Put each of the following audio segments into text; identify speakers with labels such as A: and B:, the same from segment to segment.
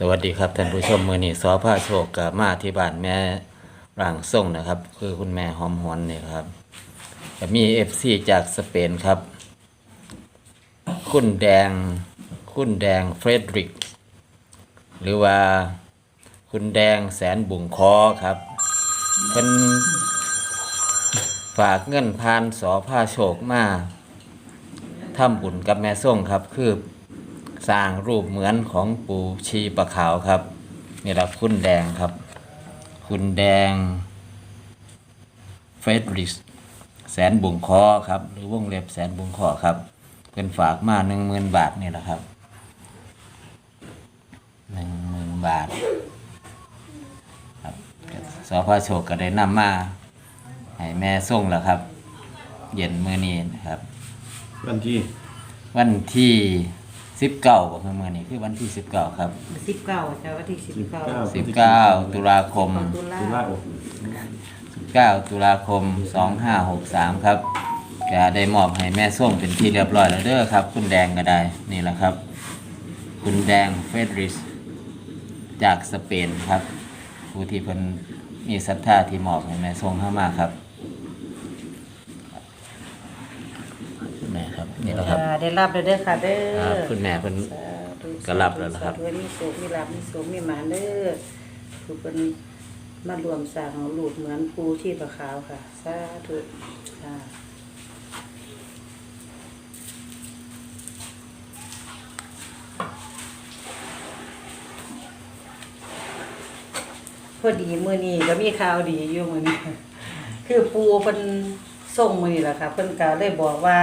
A: สวัสดีครับท่านผู้ชมมือนี้สอผ้าโชคกับมาที่บ้านแม่ร่างส่งนะครับ คือคุณแม่หอมหวนนี่ครับมีเอฟซีจากสเปนครับ คุณแดง คุณแดงเฟรดริก หรือว่าคุณแดงแสนบุงคอครับเป็นฝากเงินพานสอผ้าโชคมาทำบุญกับแม่ส่งครับ คือ สร้างรูปเหมือนของปู่ชีปะขาวครับ นี่แหละคุณแดงครับ คุณแดงเฟดริสแสนบุงคอครับ หรือวงเล็บแสนบุงคอครับเพิ่นฝากมาหนึ่งหมื่นบาทนี่แหละครับหนึ่งหมื่นบาทครับสพโชคก็ได้นำมาให้แม่ส่งแล้วครับ เย็นมือนี้นะครับ
B: วันที่
A: วันที่ สิบเก้าคือมื่อนี้คือวันที่สิบเก้าครับ
C: สิบเก้าจ้าวันที่สิบเก้า
A: สิบเก้าตุลาคม
C: ตุลา
B: ตุลาโอ้
A: สิบเก้าตุลาคมสองห้าหกสามครับก็ได้มอบให้แม่ส้มเป็นที่เรียบร้อยแล้วเด้อครับ คุณแดงก็ได้นี่แหละครับ คุณแดงเฟดริส จากสเปนครับ ผู้ที่เพิ่นมีศรัทธาที่มอบให้แม่ส้มเข้ามาครับแม่ครับ นี่แหละครับ
C: อ่าได้รับแล้วเด้อค่ะเด้อ
A: ครับคุณแม่เพิ่น
C: สาธุ
A: ก็รับแล้วนะครับ
C: สาธุมีสุขมีลาภมีสุขมีหมานเด้อทุกคนมารวมสร้างรูปเหมือนปูที่ประขาวค่ะ สาธุค่ะพอดีมื้อนี้ก็มีข่าวดีอยู่มื้อนี้ คือปูเพิ่นส่งมื้อนี้ล่ะค่ะเพิ่นก็เลยบอกว่า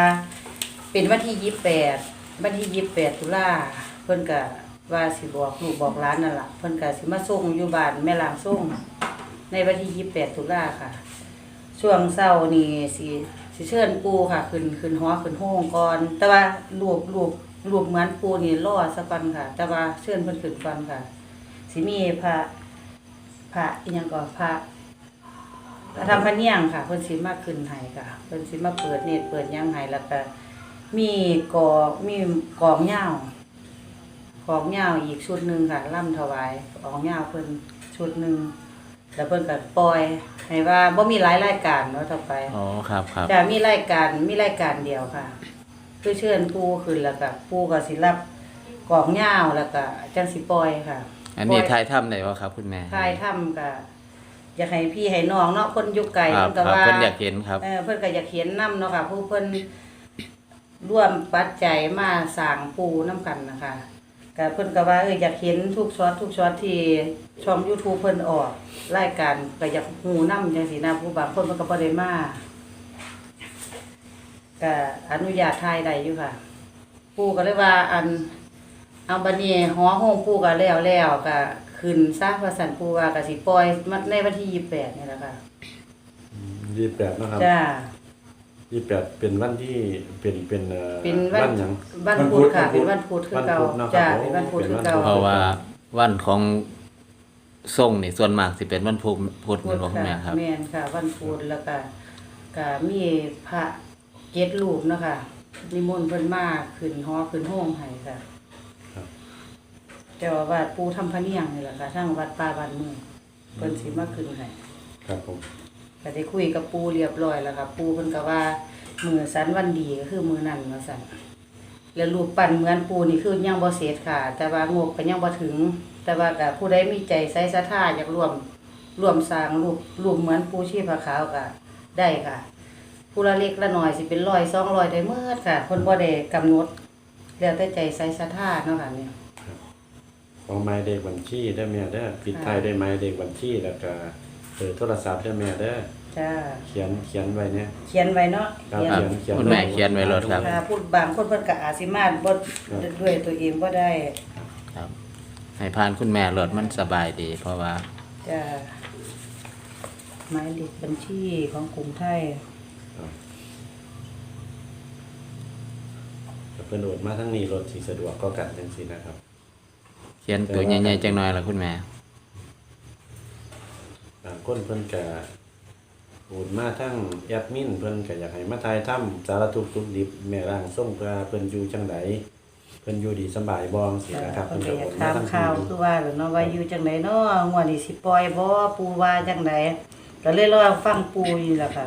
C: เป็นวันที่ยี่แปดวันที่ยี่แปดตุลาเพิ่นก็ว่าสิบอกลูกบอกร้านนั่นแหละเพิ่นก็สิมาส่งอยู่บ้านแม่ลางส่งในวันที่ยี่แปดตุลาค่ะ ช่วงเช้านี่สิสิเชิญปูค่ะขึ้นขึ้นหอขึ้นห้องก่อน แต่ว่ารูปรูปรูปเหมือนปูนี่รอสักวันค่ะ แต่ว่าเชิญเพิ่นขึ้นก่อนค่ะ สิมีพระพระอีหยังก่อนพระพระธรรมพระเนียงค่ะเพิ่นสิมาขึ้นให้ค่ะเพิ่นสิมาเปิดเนตรเปิดยังให้แล้วก็ มีกอมีกองเหย้ากองเหย้าอีกชุดหนึงค่ะล่ำถวายกองเหย้าเพิ่นชุดหนึงแล้วเพิ่นก็ปล่อยให้ว่าบ่มีหลายรายการเนาะต่อไป
A: อ๋อครับครับ
C: จะมีรายการมีรายการเดียวค่ะ คือเชิญปู่ขึ้นแล้วก็ปู่ก็สิรับกองเหย้าแล้วก็จังสิปล่อยค่ะ
A: อันนี้
C: ปล่ย
A: ทายถ้ำไหนวะครับ คุณแม่
C: ทายถ้ำก็อยากให้พี่ให้น้องเนาะคนอยู่ไกล
A: ครับ
C: เพิ่น
A: ค
C: ก็
A: รับ
C: ว่า
A: เพิ่นอยากเห็นครับ
C: เออเพิ่นก็อยากเห็นนํเนาะค่ะผู้เพิ่น ร่วมปัจจัยมาสร้างปูน้กันนะคะก็เพิ่นก็ว่าเอออยากเห็นทุกช็อตทุกช็อตที่ช่อง YouTube เพิ่นออกรายการก็อยากฮู้นํจังซี่นะผู้บางคนเพิ่นก็บ่ได้มาก็อนุญาตถ่ายได้อยู่ค่ะ ปู่ก็เลยว่าอันเอาบัดนี้หอห้องปู่ก็แล้วแล้วก็ขึ้นซะว่าสันปู่ว่าก็สิปล่อยมันในวันที่28นี่แหละค่ะ
B: ยี่แปดนะครับ
C: จ้า
B: ยี่แปดเป็นวันที่เป็นเป็นเอ่อ
C: เป็นวัน
B: หยัง
C: วันพุธค่ะ เป็นวันพุธคือเก่า
B: วันพุธเนาะครับ
C: จ้า
B: โอ้
C: เป็นวันพุธคือ
B: เป็นวัน
C: เก่า
B: พุธ
A: เพราะว่าวันของส่งนี่ส่วนมากสิเป็นวันพุธพุธ
C: พุ
A: แม่
C: ธ
A: นบ่คุณ
C: ค่ะ
A: แม่ครับ
C: แม่นค่ะ วันพุธแล้วก็ก็มีพระเจ็ดรูปเนาะค่ะนิมนต์เพิ่นมาขึ้นหอขึ้นห้องให้ค่ะ
B: ครับ
C: แต่ว่าวัดปู่ทำพระเนียงนี่แหละค่ะทางวัดป่าบ้านเมืองเพิ่นสิมาขึ้นให้
B: ครับผม
C: ก็ได้คุยกับปูเรียบร้อยแล้วครับปูเพิ่นก็ว่ามือสันวันดีก็คือมือนั่นว่าซั่นแล้วรูปปั้นเหมือนปูนี่คือยังบ่เสร็จค่ะ แต่ว่างบก็ยังบ่ถึง แต่ว่าก็ผู้ใดมีใจใส่ศรัทธาอยากร่วมร่วมสร้างรูปรูปเหมือนปูชีพขาวก็ได้ค่ะ ผู้ละเล็กละน้อยสิเป็นร้อยสองร้อยได้เมื่อค่ะเพิ่นบ่ได้กำหนดแล้วแต่ใจใส่ศรัทธาเนาะค่ะเนี่ย
B: ของหมายเลขบัญชีได้แม่เด้ปิดท้ายด้วยหมายเลขบัญชีแล้วก็ เบอร์โทรศัพท์ได้แม่เด้อ
C: จ้า
B: เขียนเขียนไว้เนี่ย
C: เขียนไว้เนาะ
B: ครับ
C: เขียน
A: ครับ
B: เขียน
A: คุณแม่เขียนไว้รถครับ
C: ค่ะพูดบางคนเพิ่นก็อาจสิมาบ่ด้วยตัวเองบ่ได้
A: ครับ ให้พานคุณแม่รถมันสบายดี เพราะว่า
C: จะหมายเลขบัญชีของกรุงไทย
B: ก็เพิ่นโอนมาทั้งนี้รถสิสะดวกก็กันจังซี่นะครับ
A: เขียนตัวใหญ่ๆจังหน่อยละคุณแม่
B: บางคนเพิ่นก็โอนมาทั้งแอดมินเพิ่นก็อยากให้มาทายถ้ำสารทุกข์สุขดิบแม่ร่างส่งเพื่อเพิ่นอยู่จังไดเพิ่นอยู่ดีสำบายบ่สินะครับ
C: เพิ่นก็
B: ก็
C: อยาก
B: โอน
C: ถาม
B: ทั้ง
C: ข่าว
B: ที
C: คือว่าแล้วเนาะว่าอยู่จังไดเนาะงวดนี้สิปล่อยบ่ปูว่าจังไดก็เลยรอฟังปูนี่ล่ะค่ะ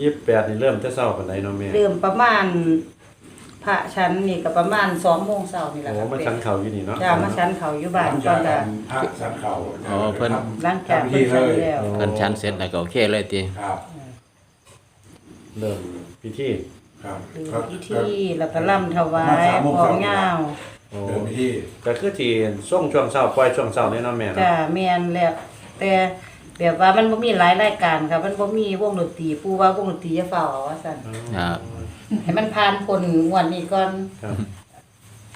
B: ยี่สิบแปดนี่เริ่มจะเศร้าปานใดเนาะแม่
C: เริ่มประมาณ พระชั้นนี่ก็ประมาณ2โมงเช้านี่ล่ะ
B: โอ้
C: ค่ะ
B: มาชั้นเขาอยู่นี่เนาะ
C: จ้ามาชั้นเขาอยู่บ้านก่อนละ
D: พระสันเขา
A: อ๋อเพิ่น
C: หลังจาก
D: ทำ
C: เพิ่
D: ที่
C: นชั้น
D: เลย
C: แล้ว
A: เพิ่นชั้นเสร็จแล้วก็โอเคเลยติ
D: ครับ
B: เริ่มพิธี
D: ครับ
C: คือพิธีแล้วก็ล่ำถวายพร้อมยาว
B: โอ้
D: เดินไปที่
B: ก็คือที่ช่วงช่วงเช้าปล่อยช่วงเช้านี่เนาะแม่เนาะ
C: จ้าแม่นแล้วแต่ แบบว่ามันบ่มีหลายรายการค่ะ มันบ่มีวงดนตรีปูว่าวงดนตรีจะเฝ้าเอาว่าซั่น
A: ครับ
C: ให้มันผ่านพ้นงวดนี้ก่อน
B: ครับ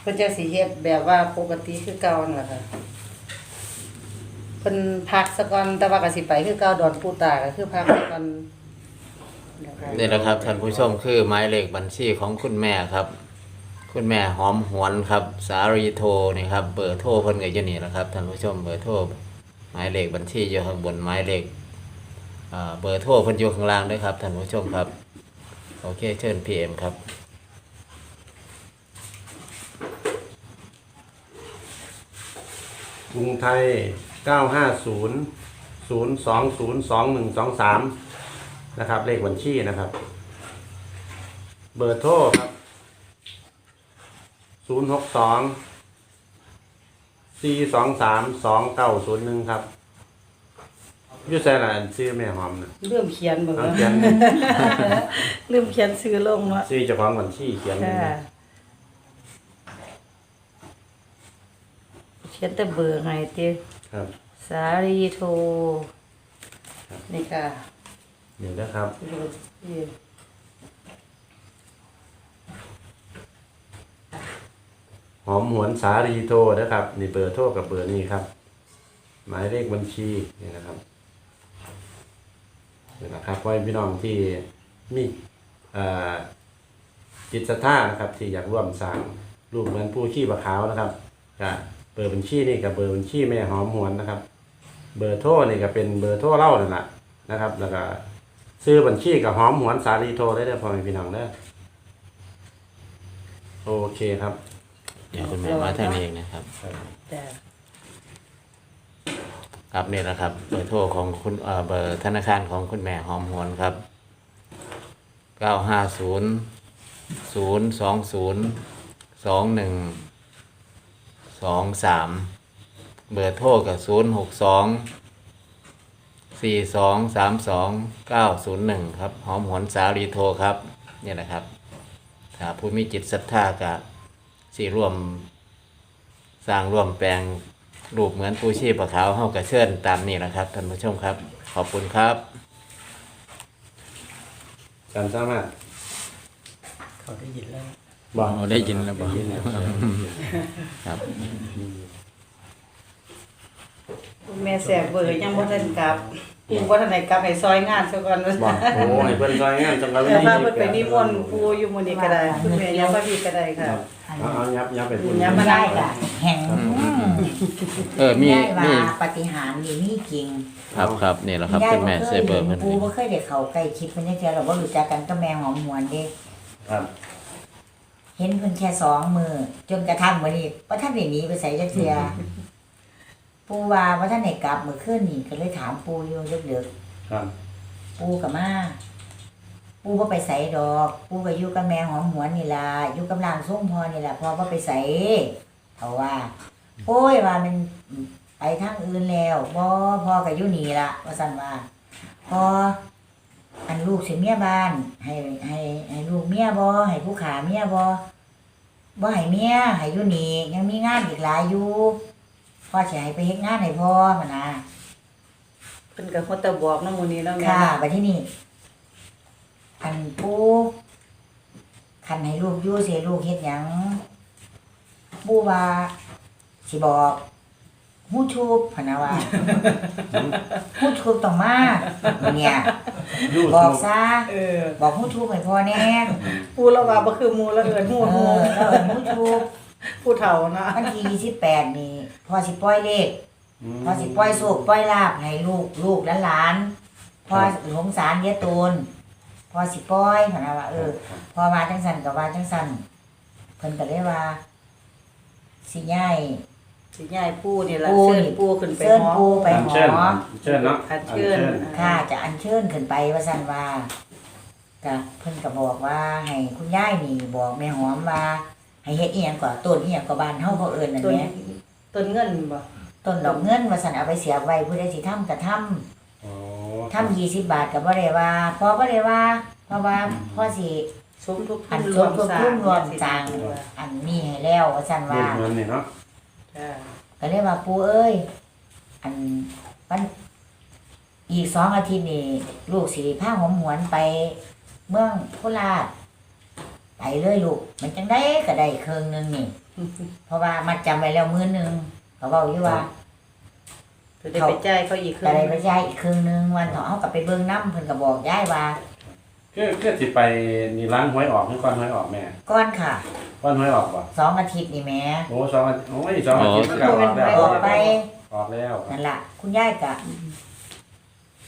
C: เพิ่นจะสิเฮ็ดแบบว่าปกติคือเก่านั่นล่ะค่ะเพิ่นพักซะก่อนแต่ว่าก็สิไปคือเก่าดอนปูตาก็คือพักซะก่อนนะคะ
A: นี่แหละครับท่านผู้ชมคือหมายเลขบัญชีของคุณแม่ครับ คุณแม่หอมหวนครับ สารีโทรนี่ครับเบอร์โทรเพิ่นก็อยู่นี่แหละครับท่านผู้ชมเบอร์โทร หมายเลขบัญชีอยู่ข้างบนหมายเลขเบอร์โทรเพิ่นอยู่ข้างล่างด้วยครับท่านผู้ชมครับ โอเคเชิญพีเอ็มครับ
B: กรุงไทย 950 0202123 นะครับ เลขบัญชีนะครับ เบอร์โทรครับ 062 423 2901ครับอยูใส่ละอันซื้อแม่หอมนะ
C: เริ่มเขียนเบิ่ง
B: เอา
C: แล้ว
B: เขียน
C: เริ่มเขียนชื่อลงเนาะ
B: ซื้อเจ้าของบัญชีเขียนเลย
C: ค่ะ
B: นะ
C: เขียนแต่เบอร์ให้ติ
B: ครับ
C: สารีโทรนี่ค่ะ
B: เดี๋ยวนะครับ
C: นี่
B: หอมหวนสารีโทรนะครับนี่เบอร์โทรกับเบอร์นี้ครับ หมายเลขบัญชีนี่นะครับนี่นะครับไว้พี่น้องที่มีจิตศรัทธานะครับ ที่อยากร่วมสร้างรูปเหมือนผู้ขี้ปลาขาวนะครับก็เบอร์บัญชีนี่กับเบอร์บัญชีแม่หอมหวนนะครับ เบอร์โทรนี่ก็เป็นเบอร์โทรเล่านั่นแหละนะครับ แล้วก็ซื้อบัญชีกับหอมหวนสารีโทรได้เลยพ่อแม่พี่น้องเด้อโอเคครับ
A: เดี๋ยวคุณแม่มาทางนี้เองนะครับ
C: จ้ะ
A: ครับนี่แหละครับเบอร์โทรของคุณเอ่อเบอร์ธนาคารของคุณแม่หอมหวนครับเก้าห้าศูนย์ศูนย์สองศูนย์สองหนึ่งสองสามเบอร์โทรกับศูนย์หกสองสี่สองสามสองเก้าศูนย์หนึ่งครับหอมหวนสารีโทรครับ นี่แหละครับถ้าผู้มีจิตศรัทธากับ สี่ร่วม สร้างร่วมแปลงรูปเหมือนปูชีพปะขาวเฮากระเชิญตามนี้นะครับท่านผู้ชมครับ ขอบคุณครับ
B: การสามารถ
C: เขาได้ยินแล้ว
B: บอก
A: อ๋อได้ยินแล้วบอก
B: ได้ยินแล้ว
A: ครับ
C: คุณแม่แสกเบอร์ยังบ่ทันกลับ ปูบ่ทันได้กลับให้ซอยงานซะก่อนว่า
B: บอกโอ้ให้เพิ่นซอยงานจังกัน
C: แต่ว่าเพิ่นไปนิมนต์ปูอยู่มื้อนี้ก็ได้คุณแม่ยังบ่มีก็ได้ค่ะ
B: เอาเอายับยับไปพูด
C: ยับ
E: ไม่ได้กะแห่ง
A: เออมี
E: ได้ว่า
A: มี
E: ปฏิหารย์นี่มีจริง
A: ครับครับนี่แหละครับคุณแม่เซเบอร์เพิ่น
E: ปูบ่เคยได้เข้าใกล้ชิดเพิ่นจักเทื่อเราบ่รู้จักกันกับแม่หอมหวนเด้
B: ครับ
E: เห็นเพิ่นแค่สองมือจนกระทั่งมื้อนี้บ่ทันได้หนีไปไสจักเทื่อ ปูว่าบ่ทันได้กลับมื้อคืนนี้ก็เลยถามปูอยู่ดึก
B: ครับ
E: ๆปูก็มาปูบ่ไปไสดอก ปูก็อยู่กับแม่หอมหวนนี่ล่ะอยู่กับร่างทรงพ่อนี่ล่ะพ่อบ่ไปไสเท่าว่าโอ้ยว่ามันไปทางอื่นแล้วบ่พ่อก็อยู่นี่ล่ะ ว่าซั่นว่าพออันลูกสิเมียบ้าน ให้ให้ให้ลูกเมียบ่ให้ผู้ขาเมียบ่บ่ให้เมียให้อยู่นี่ยังมีงานอีกหลายอยู่ พ่อสิให้ไปเฮ็ดงานให้พ่อหั่นนะ
C: เพิ่นก็ฮอดแต่บอกเนาะมื้อนี้เนาะแม่
E: ค่ะไปที่นี่อันปูคันให้ลูกอยู่สิให้ลูกเฮ็ดหยังปูว่าสิบอกฮู้ทูบพะนะว่าฮู้ทูบต้องมาเนี่ย
B: ยู
E: บอกซะ
C: เออ
E: บอกฮู้ทูบให้พ่อแน่
C: ปูแล้วว่าบ่คือหมู่แล้วเอิ้นฮู้
E: เอ
C: ฮู้
E: อแล้วเอิ้นฮู้ทูบ
C: ผู้เฒ่าเนาะ
E: วันที่28นี่พ่อสิปล่อยเลขพ่อสิปล่อยโศกปล่อยลาบให้ลูกลูกและหลานพ่อสงสารเยอะตูนพ่อสิปล่อยพะนะว่าเออ พอว่าจังสันก็ว่าจังสันเพิ่นก็เลยว่า สิย้าย
C: สิย้ายปูนี่ล่ะ
E: ปู
C: เชิญ
E: นี่
C: ปูขึ้นไป
E: เชิญ
C: หอ
E: ปูไป
B: อัญเชิญ
E: หอ
B: เชิญเนาะ
C: อัญเชิญ
E: ค่ะจะอัญเชิญขึ้นไปว่าซั่นว่าก็เพิ่นก็บอกว่าให้คุณยายนี่บอกแม่หอมว่า ให้เฮ็ดอีหยังก่อนต้นอีหยังก็บ้านเฮาเขาเอิ้นนั่น
C: ต้น
E: แหละ
C: ต้นเงินบ่
E: ต้นดอกเงินว่าซั่นเอาไปเสียบไว้ผู้ใดสิทำก็ทำ
B: อ๋อ
E: ทำ20บาทก็บ่ได้ว่าพอบ่ได้ว่า เพราะว่าพอสิ
C: สมทบ
E: อั
C: ทุ
E: น
C: น
E: สมทบทุนรวมสร้าง
C: จ้า
E: อันนี้ให้แล้วว่าซั่นว่า
B: เงินนี่เนาะ
E: ก็เลยว่าปู่เอ้ย อันมันอีกสองอาทิตย์นี่ลูกสิพาหอมหวนไป เมืองโคราช ไปเลยลูก มันจังได้ก็ได้เครื่องหนึงนี่ เพราะว่ามัดจำไว้แล้วมื้อหนึงเขาบอกอยู่ว่า
C: จะได้ไปจ่ายเขาอีกครึ่
E: ก็
C: ง
E: ได้ไปย้ายอีกเครื่องหนึงวันเถาเอากลับไปเบิ่งน้ำเพิ่นก็บอกย้ายว่า
B: คือคือสิไปนี่ล้างหวยออกให้ก่อนหวยออกแม่
E: ก้อนค่ะ
B: ก่อนหวยออกป่ะ
E: สองอาทิตย์นี่แหม่
B: โอ้สองอาทิตย์โอ้ยสองอาทิตย์มันก็ออกแล้ว
E: ออกไป
B: ออกแล้ว
E: นั่นล่ะ คุณยายกะ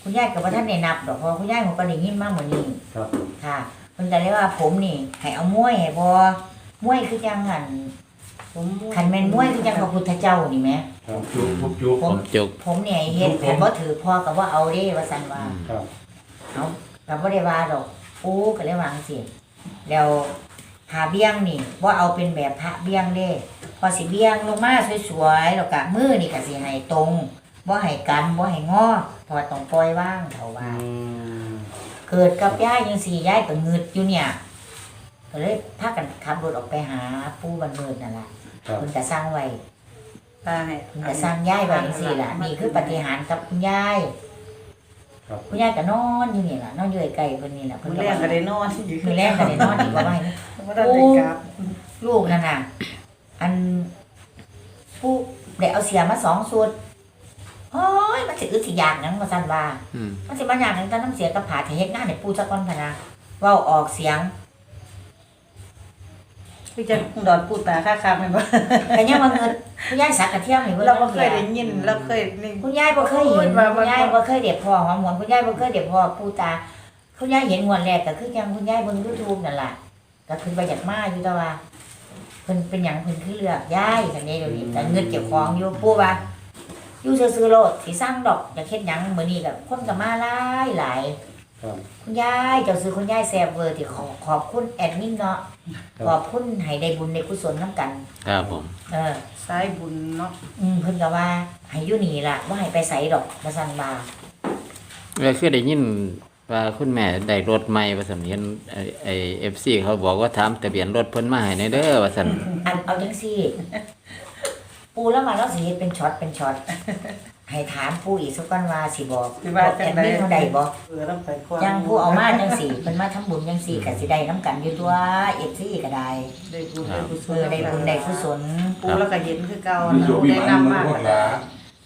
E: คุณยายกับว่าท่านได้นับดอกเพราะคุณยายผมก็ได้ยินมาเหมือนนี้
B: ครับผม
E: ค่ะ เพิ่นก็เลยว่าผมนี่ให้เอามวยให้บ่มวยคือจังหัน
C: ผม
E: คันแม่นมวยคือจังพระพุทธเจ้านี่แหม
B: ครับ
D: จุกทุกจุก
A: ผมจุก
E: ผมเนี่ยเฮ็ดคันบ่ถือพ่อก็ว่าเอาเด้ว่าซั่นว่า
B: ครับ
E: เอาก็บ่ได้ว่าดอกปูก็เลยว่าจังซี่แล้วหาเบี้ยงนี่บ่เอาเป็นแบบพระเบี้ยงเด้พอสิเบี้ยงลงมาสวยๆแล้วก็มือนี่ก็สิให้ตรงบ่ให้กันบ่ให้งอเพอต้องปล่อยว่างเขาว่า
B: อืม
E: เกิดกับย่ายยังสี่ย่ายก็งึดอยู่เนี่ยก็เลยพากันขับรถออกไปหาปู่บันเมิดนั่นแหละ
B: ครับ
E: คุณจะสร้างไว้
C: ตาให้
E: คุณจะสร้างย่ายไว้จังสี่ล่ะนี่คือปฏิหารย์กับคุณย่าย
B: ครับ
E: คุณย่ายก็นอนอยู่นี่ล่ะนอนอยู่ไกลๆเพิ่นนี่ล่ะ
C: มื้
E: เพิ่
C: อนแรกก็ได้นอน
E: มือแรกก็ได้นอนอีกว่าไว้
C: บ่ได้กลับ
E: ลูกนั่นน่ะ อันปู่ได้เอาเสียมาสองสุด โอ้ยมันสิอึดสิอยากหยังว่าซั่นว่า
A: อืม
E: มันสิมาอยากหยังแต่น้ำเสียกับผาที่เฮ็ดงานให้ปู่จักก่อนพะนะเว้าออกเสียง
C: พี่จะดอนพูดตาค่าคาแม่นบ่
E: ก็ยังว่าเงินคุณยายสักกระเทียมให้เบิ่ง
C: เราบ่เคยได้ยินเราเคยนี่
E: คุณยายบ่เคยเห็น
C: ว่าว่า
E: คุณยายบ่เคยเด็บพ่อหอมหวนคุณยายบ่เคยเด็บพ่อปู่ตาคุณยายเห็นงวดแรกก็คือจังคุณยายเบิ่ง YouTube นั่นล่ะก็คือไปจากมาอยู่แต่ว่าเพิ่นเป็นหยังเพิ่นคือเลือกยายกันนี้เดี๋ยวนี้แต่เงินเก็บของอยู่ปู่ว่า อยู่ซื่อๆโลดสิสร้างดอกอยากเฮ็ดหยังมื้อนี้ก็คนก็มาหลายหลาย
B: ครับ
E: คุณยายเจ้าซื้อคุณยายแซ่บเวอร์ที่ขอขอบคุณแอดมินเนาะ
B: ครับ
E: ขอบคุณให้ได้บุญได้กุศลนํกัน
A: ครับผม
E: เออ
C: สายบุญเนาะ
E: อืมเพิ่นก็ว่าให้อยู่นี่ล่ะว่าให้ไปไสดอกมาสั่นว่า
A: เวลาคือได้ยินว่าคุณแม่ได้รถใหม่ว่าสันเห็นไอ้ไอ้เอฟซีเขาบอกว่าถามทะเบียนรถเพิ่นมาให้ในเด้อว่าสัน
E: อันเอาจังซี่ ปูแล้วมาแล้วสิเฮ็ดเป็นช็อตเป็นช็อต ให้ถามปูอีกสักก่อนว่าสิบอก
C: สิว่า
E: แอ
C: จัง
E: ด
C: ได๋
E: มินเท่าใดบ่
C: เออต้องไปความ
E: ยังผู้เอามาจังสี่เพิ่นมาทำบุญจังสี่ก็สิได้นํกันอยู่ตัว FC ก็ได้
C: ได้บุญได้กุศ
E: เอ
C: ล
E: อได้บุญได้กุศล
C: ปูแล้วก็เห็นคือเก่า
D: มีโชคมี
C: ได้
D: มัน
C: นำ
D: มัน
C: มา
D: พวกหลา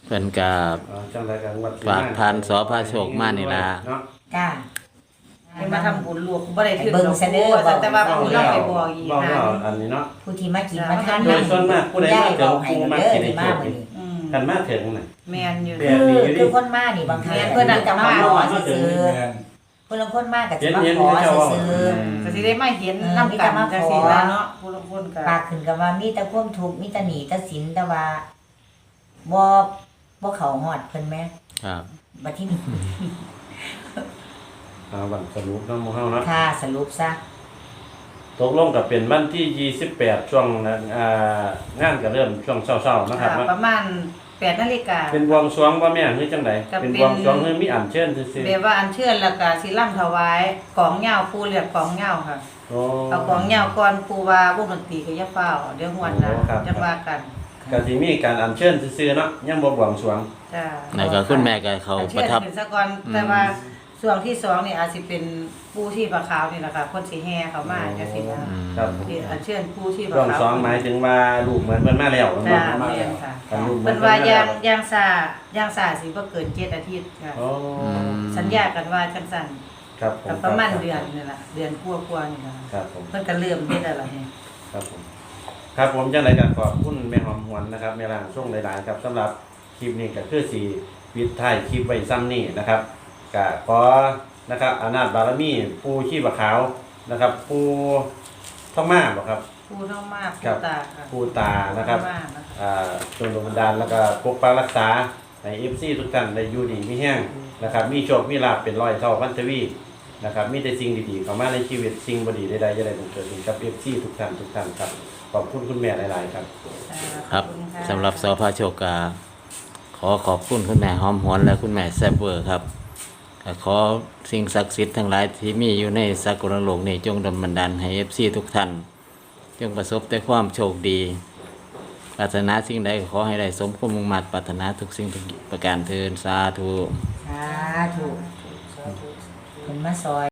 A: เพิ่นกับ
B: อ๋อจังไรกันวัด
A: ฝากผ่านสพระโชคมานี่ล่ะ
B: เนาะ
E: จ้า
C: ให้มาทำบุญลูกบ่ได้ถึง
E: เบิ่ง
C: ดอก
E: ซะเด้อ
C: ปูแต่ว่าปูเราไปบอกอีก
B: บอก
C: นะ
B: ว่าอันนี้เนาะ
E: ผู้ที่มากินมาทาน
B: โดยส่วนมากผู้ใดมาเจอ
E: ให้
B: ผู้มา
E: เด้อ
B: กินใน
E: ที่
B: โช
E: มา
B: ค
E: มื้อนี้
C: อืม
B: กันมาถึงน่ะ
C: แม่นอยู่
B: แบ
E: คื
B: บ
E: อ
B: นี้อยู่ดิ
E: คือคนมานี่บางครั้ง
C: แม่นเพิ่นอาจจะมา
E: ขอ
B: มาถึ
E: ซื้
B: ง
E: อ
D: แม่น
E: ๆคนละคนมาก็สิมา
B: เห็น
E: ขอ
B: เห็นเขา
E: ซื้อ
A: อืม
C: ก็สิได้มาเห็นนำกันจังซี่ล่ะเนาะผู้ลางคนก็
E: ๆปากขึ้นกับว่ามีแต่ความทุกข์มีแต่หนีแต่สินแต่ว่าบ่บ่เข้าฮอดเพิ่นแหม
A: ครับ
E: บัดที่นี่
B: อ่าวันสรุปเนาะหมู่เฮาเนาะ
E: ค่ะสรุปซะ
B: ตกลงกับเป็นวันที่ 28 ช่วงนั้นอ่างานก็เริ่มช่วงเช้าๆนะครับ
C: ค่ะ
B: เนาะ
C: ประมาณ8นาฬิกา
B: เป็นบวงสรวงบ่แม่นคือจังได
C: ก็เป็น
B: เป็นบวงสรวงคือมีอัญเชิญซื่อ
C: แบบว่าอันเชิญแล้วก็สิร่ำถวายกองเหย้าปูเรียกกองเหย้าค่ะ
B: ๆโอ้
C: เอากองเหย้าก่อนปูว่าวงดนตรีก็อย่าเฝ้าเดี๋ยวงวดหน้า
B: โอ้ครับ
C: จะว่ากัน
B: ก็สิมีการอัญเชิญซื่อๆเนาะยังบ่บวงสรวง
C: จ้า
A: แล้วก็คุณแม่ก็เขา
C: อัน
A: ป
C: เชิญ
A: ระทับ
C: ขึ้นซะก่อน
A: อืม
C: แต่ว่า ช่วงที่สองนี่อาจสิเป็นปูที่ปลาขาวนี่แหละค่ะคนสิแห่เขามาจังซี่นะ
A: อืม
B: ครับผม
C: ที่อันเชิญปูที่ป
B: ช่ว
C: ลางขาว
B: สองหมายถึงว่าลูกเหมือนเพิ่นมาแล้ว
C: จ้า
B: เนาะ
C: แม่นค่ะ
B: กันลูกเหมื
C: เพิ่
B: อน
C: น
B: เพิ่น
C: ว่า
B: มา
C: ย่า
B: แล้
C: ง
B: ว
C: ย่างซ่าย่างซ่าสิบ่เกิน7อาทิตย์ค่ะ
B: โอ้
A: อืม
C: สัญญากันว่าจังซั่น
B: ครับผม
C: ก็ประมาณเดือนนี่ล่ะเดือนกว่าๆนี่ล่ะ
B: ครับผม
C: เพิ่นก็เริ่มเฮ็ดแล้วล่ะนี่
B: ครับผมครับผมจังไดก็ขอบคุณแม่หอมหวนนะครับแม่ล่างช่วงหลายๆครับสำหรับคลิปนี้ก็คือสีปิดท้ายคลิปไว้ซ้ำนี่นะครับ ก็ขอนะครับอำนาจบารมีปูชีพขาวนะครับ ปูท่องมาบ่ครับ
C: ปูเท่ามาก
B: ครั
C: ปู
B: บ
C: ตาค่ะ
B: ปูตานะครับ
C: ปูมากนะคะ
B: อ่าจงดลบันดาลแล้วก็ปกปักรักษาในเอฟซีทุกท่านได้อยู่ดีมีแห้งนะครับ มีโชคมีลาภเป็นร้อยเท่าพันทวีนะครับมีแต่สิ่งดีๆเข้ามาในชีวิตสิ่งบ่ดีใดๆจะได้บังเกิดขึ้นกับเอฟซีทุกท่านทุกท่านครับขอบคุณคุณแม่หลายๆครับ
A: ครับ
C: ขอณะ
A: สำหรับสพโชคกาขอขอบคุณคุณแม่หอมหวนและคุณแม่แซบเวอร์ครับก็ ขอสิ่งศักดิ์สิทธิ์ทั้งหลายที่มีอยู่ในสากลโลกนี้จงดลบันดาลให้เอฟซีทุกท่าน จงประสบแต่ความโชคดีปรารถนาสิ่งใดขอให้ได้สมความมุ่งมั่นปรารถนาทุกสิ่งทุกประการเทินสาธุ
E: สาธุเพิ่นมาซอย